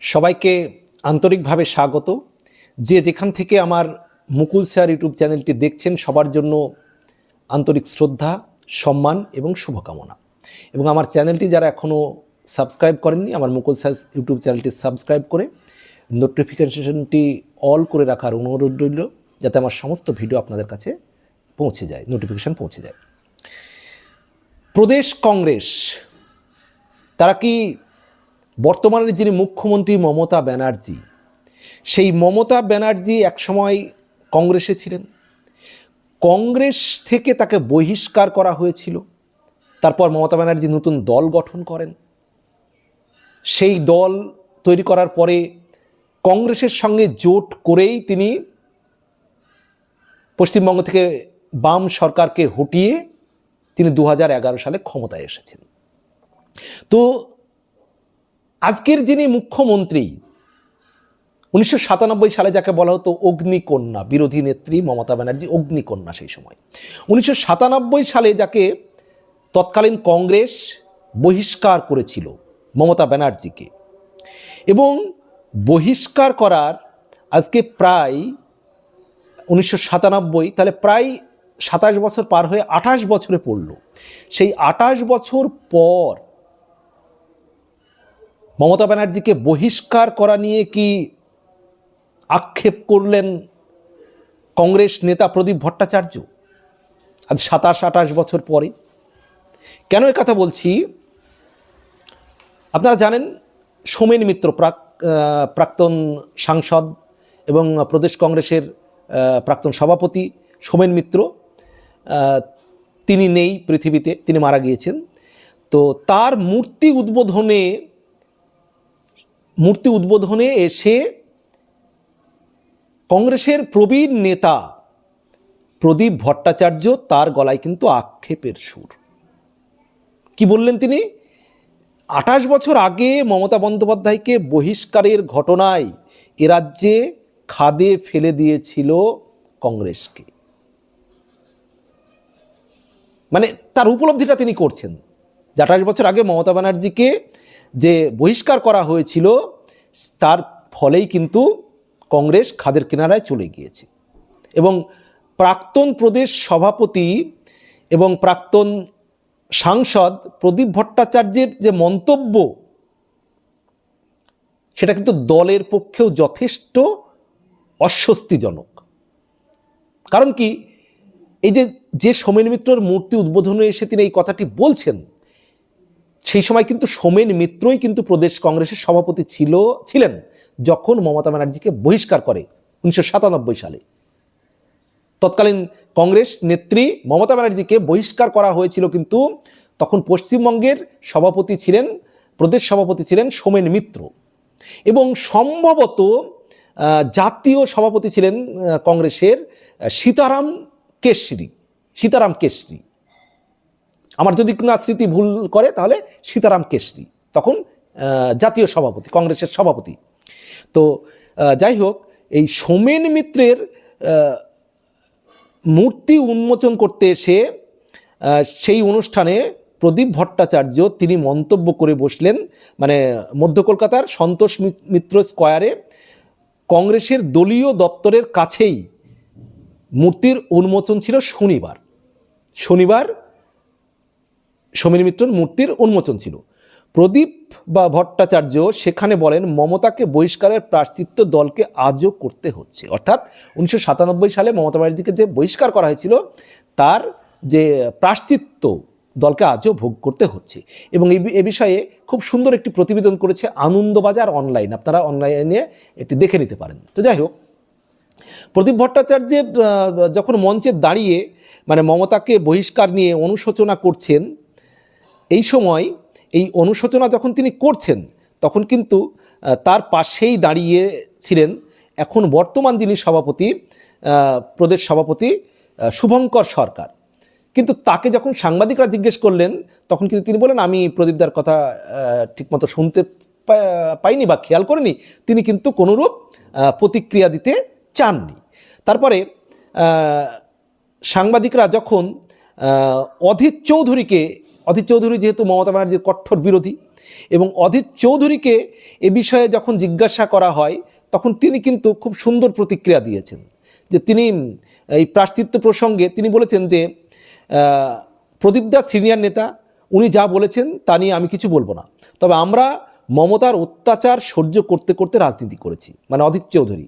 সবাইকে আন্তরিকভাবে স্বাগত। যে যেখান থেকে আমার মুকুল স্যার ইউটিউব চ্যানেলটি দেখছেন, সবার জন্য আন্তরিক শ্রদ্ধা, সম্মান এবং শুভকামনা। এবং আমার চ্যানেলটি যারা এখনও সাবস্ক্রাইব করেননি, আমার মুকুল স্যার ইউটিউব চ্যানেলটি সাবস্ক্রাইব করে নোটিফিকেশনটি অল করে রাখার অনুরোধ রইল, যাতে আমার সমস্ত ভিডিও আপনাদের কাছে পৌঁছে যায়, নোটিফিকেশান পৌঁছে যায়। প্রদেশ কংগ্রেস, তারা কি বর্তমানের যিনি মুখ্যমন্ত্রী মমতা ব্যানার্জি, সেই মমতা ব্যানার্জি একসময় কংগ্রেসে ছিলেন। কংগ্রেস থেকে তাকে বহিষ্কার করা হয়েছিল। তারপর মমতা ব্যানার্জি নতুন দল গঠন করেন। সেই দল তৈরি করার পরে কংগ্রেসের সঙ্গে জোট করেই তিনি পশ্চিমবঙ্গ থেকে বাম সরকারকে হটিয়ে তিনি দু হাজার এগারো সালে ক্ষমতায় এসেছেন। তো আজকের যিনি মুখ্যমন্ত্রী, উনিশশো সাতানব্বই সালে যাকে বলা হতো অগ্নিকন্যা, বিরোধী নেত্রী মমতা ব্যানার্জি অগ্নিকন্যা সেই সময়। উনিশশো সাতানব্বই সালে যাকে তৎকালীন কংগ্রেস বহিষ্কার করেছিল মমতা ব্যানার্জিকে। এবং বহিষ্কার করার আজকে প্রায় উনিশশো সাতানব্বই, তাহলে প্রায় সাতাশ বছর পার হয়ে আঠাশ বছরে পড়ল। সেই আঠাশ বছর পর মমতা ব্যানার্জিকে বহিষ্কার করা নিয়ে কি আক্ষেপ করলেন কংগ্রেস নেতা প্রদীপ ভট্টাচার্য আজ সাতাশ, আঠাশ বছর পরে? কেন কথা বলছি? আপনারা জানেন, সোমেন মিত্র প্রাক প্রাক্তন সাংসদ এবং প্রদেশ কংগ্রেসের প্রাক্তন সভাপতি সোমেন মিত্র তিনি নেই পৃথিবীতে, তিনি মারা গিয়েছেন। তো তার মূর্তি উদ্বোধনে মূর্তি উদ্বোধনে এসে কংগ্রেসের প্রবীণ নেতা প্রদীপ ভট্টাচার্য তার গলায় কিন্তু আক্ষেপের সুর। কি বললেন তিনি? আঠাশ বছর আগে মমতা বন্দ্যোপাধ্যায়কে বহিষ্কারের ঘটনায় এ রাজ্যে খাদে ফেলে দিয়েছিল কংগ্রেসকে। মানে তার উপলব্ধিটা তিনি করছেন। যে আঠাশ বছর আগে মমতা ব্যানার্জিকে যে বহিষ্কার করা হয়েছিল, তার ফলেই কিন্তু কংগ্রেস খাদের কিনারায় চলে গিয়েছে। এবং প্রাক্তন প্রদেশ সভাপতি এবং প্রাক্তন সাংসদ প্রদীপ ভট্টাচার্যের যে মন্তব্য, সেটা কিন্তু দলের পক্ষেও যথেষ্ট অস্বস্তিজনক। কারণ কি, এই যে যে সোমেন মিত্রর মূর্তি উদ্বোধনে এসে তিনি এই কথাটি বলছেন সেই সময় কিন্তু সোমেন মিত্রই কিন্তু প্রদেশ কংগ্রেসের সভাপতি ছিল, ছিলেন যখন মমতা ব্যানার্জিকে বহিষ্কার করে উনিশশো সাতানব্বই সালে। তৎকালীন কংগ্রেস নেত্রী মমতা ব্যানার্জিকে বহিষ্কার করা হয়েছিল কিন্তু তখন পশ্চিমবঙ্গের সভাপতি ছিলেন, প্রদেশ সভাপতি ছিলেন সোমেন মিত্র। এবং সম্ভবত জাতীয় সভাপতি ছিলেন কংগ্রেসের সীতারাম কেশরী সীতারাম কেশরী। আমার যদি না স্মৃতি ভুল করে, তাহলে সীতারাম কেশরী, তখন জাতীয় সভাপতি, কংগ্রেসের সভাপতি। তো যাই হোক, এই সোমেন মিত্রের মূর্তি উন্মোচন করতে এসে সেই অনুষ্ঠানে প্রদীপ ভট্টাচার্য, তিনি মন্তব্য করে বসলেন মানে মধ্য কলকাতার সন্তোষ মিত্র স্কোয়ারে, কংগ্রেসের দলীয় দপ্তরের কাছেই মূর্তির উন্মোচন ছিল শনিবার। শনিবার সমীর মিত্রর মূর্তির উন্মোচন ছিল। প্রদীপ বা ভট্টাচার্য সেখানে বলেন, মমতাকে বহিষ্কারের প্রাশ্চিত্য দলকে আজও করতে হচ্ছে। অর্থাৎ উনিশশো সাতানব্বই সালে মমতা ব্যানার্জিকে যে বহিষ্কার করা হয়েছিল, তার যে প্রাশ্চিত্য দলকে আজও ভোগ করতে হচ্ছে। এবং এই এ বিষয়ে খুব সুন্দর একটি প্রতিবেদন করেছে আনন্দবাজার অনলাইন। আপনারা অনলাইনে এটি দেখে নিতে পারেন। তো যাই হোক, প্রদীপ ভট্টাচার্যের যখন মঞ্চে দাঁড়িয়ে মানে মমতাকে বহিষ্কার নিয়ে অনুশোচনা করছেন এই সময় এই অনুশোচনা যখন তিনি করছেন, তখন কিন্তু তার পাশেই দাঁড়িয়ে ছিলেন এখন বর্তমান যিনি সভাপতি প্রদেশ সভাপতি শুভঙ্কর সরকার। কিন্তু তাকে যখন সাংবাদিকরা জিজ্ঞেস করলেন, তখন কিন্তু তিনি বলেন, আমি প্রদীপদার কথা ঠিকমতো শুনতে পাইনি বা খেয়াল করিনি। তিনি কিন্তু কোনোরূপ প্রতিক্রিয়া দিতে চাননি। তারপরে সাংবাদিকরা যখন অধীর চৌধুরীকে অধীর চৌধুরী যেহেতু মমতা ব্যানার্জির কঠোর বিরোধী এবং অধীর চৌধুরীকে এ বিষয়ে যখন জিজ্ঞাসা করা হয়, তখন তিনি কিন্তু খুব সুন্দর প্রতিক্রিয়া দিয়েছেন। যে তিনি, এই প্রাশ্চিত্য প্রসঙ্গে তিনি বলেছেন যে প্রদীপ দাস সিনিয়র নেতা, উনি যা বলেছেন তা নিয়ে আমি কিছু বলব না। তবে আমরা মমতার অত্যাচার সহ্য করতে করতে রাজনীতি করেছি মানে অধীর চৌধুরী,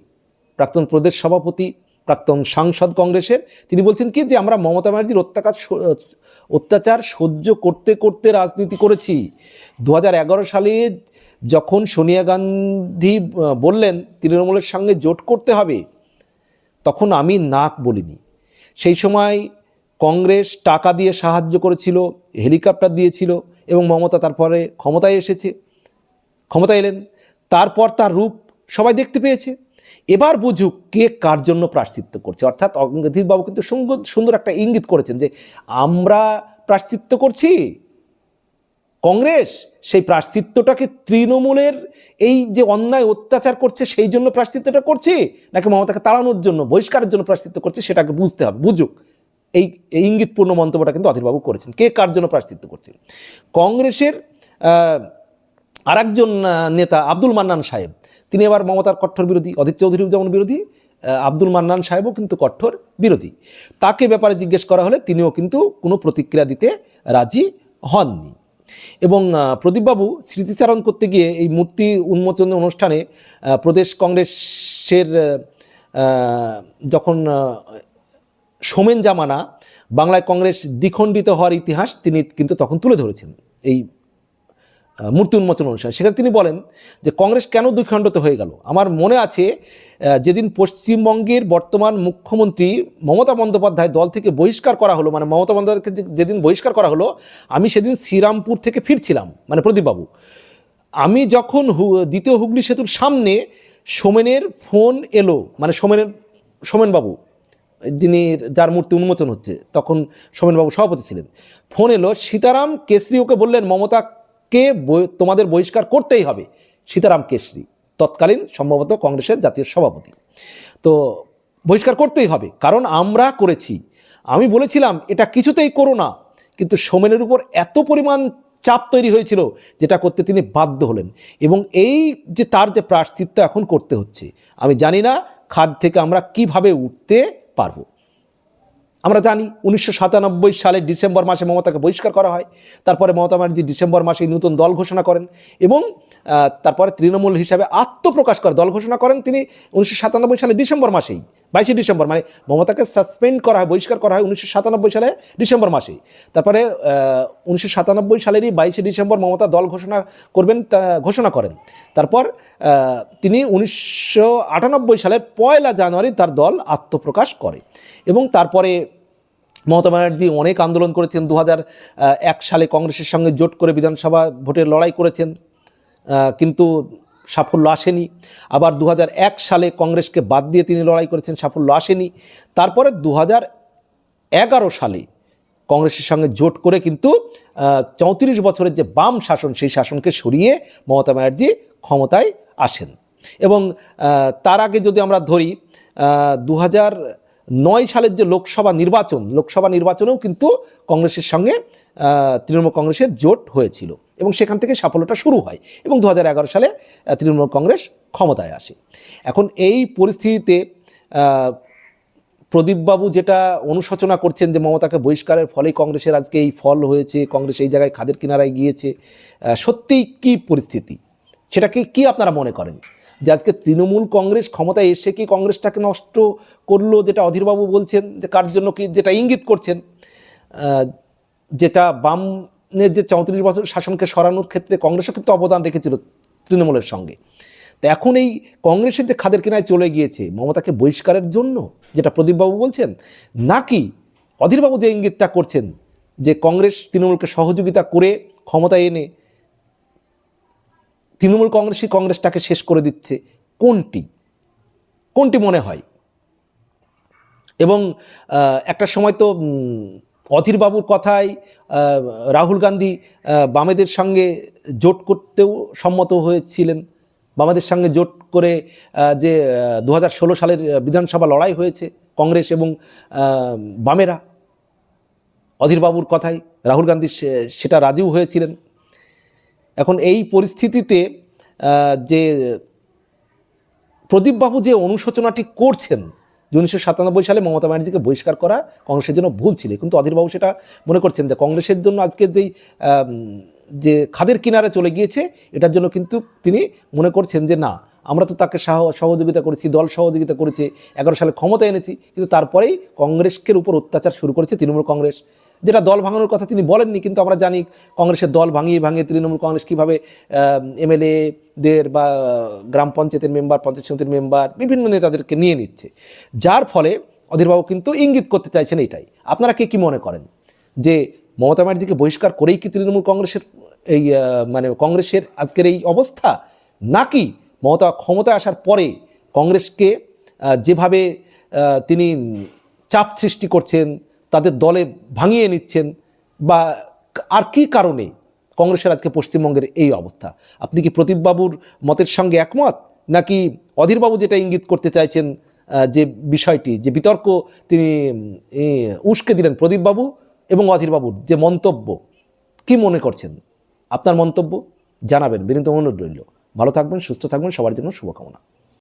প্রাক্তন প্রদেশ সভাপতি প্রাক্তন সাংসদ কংগ্রেসের, তিনি বলছেন কি যে আমরা মমতা ব্যানার্জির অত্যাচার অত্যাচার সহ্য করতে করতে রাজনীতি করেছি। দু হাজার এগারো সালে যখন সোনিয়া গান্ধী বললেন তৃণমূলের সঙ্গে জোট করতে হবে, তখন আমি নাক বলিনি। সেই সময় কংগ্রেস টাকা দিয়ে সাহায্য করেছিল, হেলিকপ্টার দিয়েছিল এবং মমতা তারপরে ক্ষমতায় এসেছে। ক্ষমতায় এলেন, তারপর তার রূপ সবাই দেখতে পেয়েছে। এবার বুঝুক কে কার জন্য প্রাশ্চিত্য করছে। অর্থাৎ অঙ্গধীরবাবু কিন্তু সুন্দর একটা ইঙ্গিত করেছেন যে, আমরা প্রাশ্চিত্য করছি? কংগ্রেস সেই প্রাশ্চিত্যটাকে তৃণমূলের এই যে অন্যায় অত্যাচার করছে, সেই জন্য প্রাশ্চিত্যটা করছে? নাকি মমতাকে তাড়ানোর জন্য, বহিষ্কারের জন্য প্রাশ্চিত্য করছে, সেটাকে বুঝতে হবে। বুঝুক। এই ইঙ্গিতপূর্ণ মন্তব্যটা কিন্তু অধীরবাবু করেছেন। কে কার জন্য প্রাশ্চিত্য করছেন কংগ্রেসের আরেকজন নেতা আব্দুল মান্নান সাহেব। তিনি আবার মমতার কঠোর বিরোধী অধীর চৌধুরী যেমন বিরোধী আব্দুল মান্নান সাহেবও কিন্তু কঠোর বিরোধী। তাকে ব্যাপারে জিজ্ঞেস করা হলে তিনিও কিন্তু কোনো প্রতিক্রিয়া দিতে রাজি হননি। এবং প্রদীপবাবু স্মৃতিচারণ করতে গিয়ে এই মূর্তি উন্মোচন অনুষ্ঠানে প্রদেশ কংগ্রেসের যখন সোমেন জামানা বাংলায় কংগ্রেস দ্বিখণ্ডিত হওয়ার ইতিহাস তিনি কিন্তু তখন তুলে ধরেছেন। এই মূর্তি উন্মোচন অনুষ্ঠানে। সেখানে তিনি বলেন যে কংগ্রেস কেন দ্বিখণ্ডিত হয়ে গেল? আমার মনে আছে যেদিন পশ্চিমবঙ্গের বর্তমান মুখ্যমন্ত্রী মমতা বন্দ্যোপাধ্যায় দল থেকে বহিষ্কার করা হলো মানে মমতা বন্দ্যোপাধ্যায়কে যেদিন বহিষ্কার করা হলো, আমি সেদিন শ্রীরামপুর থেকে ফিরছিলাম মানে প্রদীপবাবু। আমি যখন হু- দ্বিতীয় হুগলি সেতুর সামনে সোমেনের ফোন এলো মানে সোমেনের, সোমেনবাবু, যিনি যার মূর্তি উন্মোচন হচ্ছে, তখন সোমেনবাবু সভাপতি ছিলেন। ফোন এলো, সীতারাম কেশরী ওকে বললেন মমতাকে বই- তোমাদের বহিষ্কার করতেই হবে? সীতারাম কেশরী, তৎকালীন সম্ভবত কংগ্রেসের জাতীয় সভাপতি। তো বহিষ্কার করতেই হবে, কারণ আমরা করেছি। আমি বলেছিলাম, এটা কিছুতেই করো না। কিন্তু সোমেনের উপর এত পরিমাণ চাপ তৈরি হয়েছিল, যেটা করতে তিনি বাধ্য হলেন। এবং এই যে তার যে প্রাশ্চিত্য এখন করতে হচ্ছে, আমি জানি না খাদ থেকে আমরা কীভাবে উঠতে পারব। আমরা জানি উনিশশো সাতানব্বই সালে ডিসেম্বর মাসে মমতাকে বহিষ্কার করা হয়। তারপরে মমতা ব্যানার্জি ডিসেম্বর মাসে নতুন দল ঘোষণা করেন এবং তারপরে তৃণমূল হিসাবে আত্মপ্রকাশ করে দল ঘোষণা করেন তিনি উনিশশো সাতানব্বই সালে ডিসেম্বর মাসেই, বাইশে ডিসেম্বর মানে মমতাকে সাসপেন্ড করা হয়, বহিষ্কার করা হয় উনিশশো সাতানব্বই সালে ডিসেম্বর মাসেই। তারপরে উনিশশো সাতানব্বই সালেরই বাইশে ডিসেম্বর মমতা দল ঘোষণা করবেন ঘোষণা করেন। তারপর তিনি উনিশশো আটানব্বই সালের পয়লা জানুয়ারি তার দল আত্মপ্রকাশ করে এবং তারপরে মমতা ব্যানার্জি অনেক আন্দোলন করেছেন। দু এক সালে কংগ্রেসের সঙ্গে জোট করে বিধানসভা ভোটের লড়াই করেছেন। কিন্তু সাফল্য আসেনি। আবার দু সালে কংগ্রেসকে বাদ দিয়ে তিনি লড়াই করেছেন, সাফল্য আসেনি। তারপরে দু এগারো সালে কংগ্রেসের সঙ্গে জোট করে কিন্তু চৌত্রিশ বছরের যে বাম শাসন, সেই শাসনকে সরিয়ে মমতা ব্যানার্জি ক্ষমতায় আসেন। এবং তার আগে যদি আমরা ধরি দু হাজার নয় সালের যে লোকসভা নির্বাচন, লোকসভা নির্বাচনেও কিন্তু কংগ্রেসের সঙ্গে তৃণমূল কংগ্রেসের জোট হয়েছিল এবং সেখান থেকে সাফল্যটা শুরু হয় এবং দু হাজার এগারো সালে তৃণমূল কংগ্রেস ক্ষমতায় আসে। এখন এই পরিস্থিতিতে প্রদীপবাবু যেটা অনুশোচনা করছেন যে মমতাকে বহিষ্কারের ফলেই কংগ্রেসের আজকে এই ফল হয়েছে, কংগ্রেস এই জায়গায় খাদের কিনারায় গিয়েছে সত্যিই কী পরিস্থিতি? সেটাকে কি আপনারা মনে করেন? যে আজকে তৃণমূল কংগ্রেস ক্ষমতায় এসে কি কংগ্রেসটাকে নষ্ট করল যেটা অধীরবাবু বলছেন, যে কার জন্য কি যেটা ইঙ্গিত করছেন যেটা বামের যে চৌত্রিশ বছর শাসনকে সরানোর ক্ষেত্রে কংগ্রেসও কিন্তু অবদান রেখেছিল তৃণমূলের সঙ্গে। তো এখন এই কংগ্রেসের যে খাদের কিনায় চলে গিয়েছে মমতাকে বহিষ্কারের জন্য, যেটা প্রদীপবাবু বলছেন, নাকি অধীরবাবু যে ইঙ্গিতটা করছেন, যে কংগ্রেস তৃণমূলকে সহযোগিতা করে ক্ষমতায় এনে তৃণমূল কংগ্রেসই কংগ্রেসটাকে শেষ করে দিচ্ছে। কোনটি? কোনটি মনে হয়? এবং একটা সময় তো অধীরবাবুর কথায় রাহুল গান্ধী বামেদের সঙ্গে জোট করতেও সম্মত হয়েছিলেন। বামেদের সঙ্গে জোট করে যে দু হাজার ষোলো সালের বিধানসভা লড়াই হয়েছে কংগ্রেস এবং বামেরা। অধীরবাবুর কথাই, রাহুল গান্ধী সেটা রাজিও হয়েছিলেন। এখন এই পরিস্থিতিতে যে প্রদীপবাবু যে অনুশোচনাটি করছেন, যে উনিশশো সাতানব্বই সালে মমতা ব্যানার্জিকে বহিষ্কার করা কংগ্রেসের জন্য ভুল ছিল। কিন্তু অধীরবাবু সেটা মনে করছেন যে কংগ্রেসের জন্য আজকের যেই যে খাদের কিনারে চলে গিয়েছে, এটার জন্য কিন্তু তিনি মনে করছেন যে না, আমরা তো তাকে সাহ- সহযোগিতা করেছি, দল সহযোগিতা করেছে, এগারো সালে ক্ষমতা এনেছি, কিন্তু তারপরেই কংগ্রেসকে উপর অত্যাচার শুরু করেছে তৃণমূল কংগ্রেস। যেটা দল ভাঙানোর কথা তিনি বলেননি, কিন্তু আমরা জানি কংগ্রেসের দল ভাঙিয়ে ভাঙিয়ে তৃণমূল কংগ্রেস কীভাবে এমএলএদের বা গ্রাম পঞ্চায়েতের মেম্বার, পঞ্চায়েত সমিতির মেম্বার, বিভিন্ন নেতাদেরকে নিয়ে নিচ্ছে। যার ফলে অধীরবাবু কিন্তু ইঙ্গিত করতে চাইছেন এটাই আপনারা কে কি মনে করেন? যে মমতা ব্যানার্জিকে বহিষ্কার করেই কি তৃণমূল কংগ্রেসের, এই মানে কংগ্রেসের আজকের এই অবস্থা? নাকি মমতা ক্ষমতায় আসার পরে কংগ্রেসকে যেভাবে তিনি চাপ সৃষ্টি করছেন তাদের দলে ভাঙিয়ে নিচ্ছেন বা আর কি কারণে কংগ্রেসের আজকে পশ্চিমবঙ্গের এই অবস্থা? আপনি কি প্রদীপবাবুর মতের সঙ্গে একমত? নাকি অধীরবাবু যেটা ইঙ্গিত করতে চাইছেন যে বিষয়টি, যে বিতর্ক তিনি উস্কে দিলেন প্রদীপবাবু এবং অধীরবাবুর যে মন্তব্য, কি মনে করছেন? আপনার মন্তব্য জানাবেন। বিনীত অনুরোধ রইল। ভালো থাকবেন, সুস্থ থাকবেন, সবার জন্য শুভকামনা।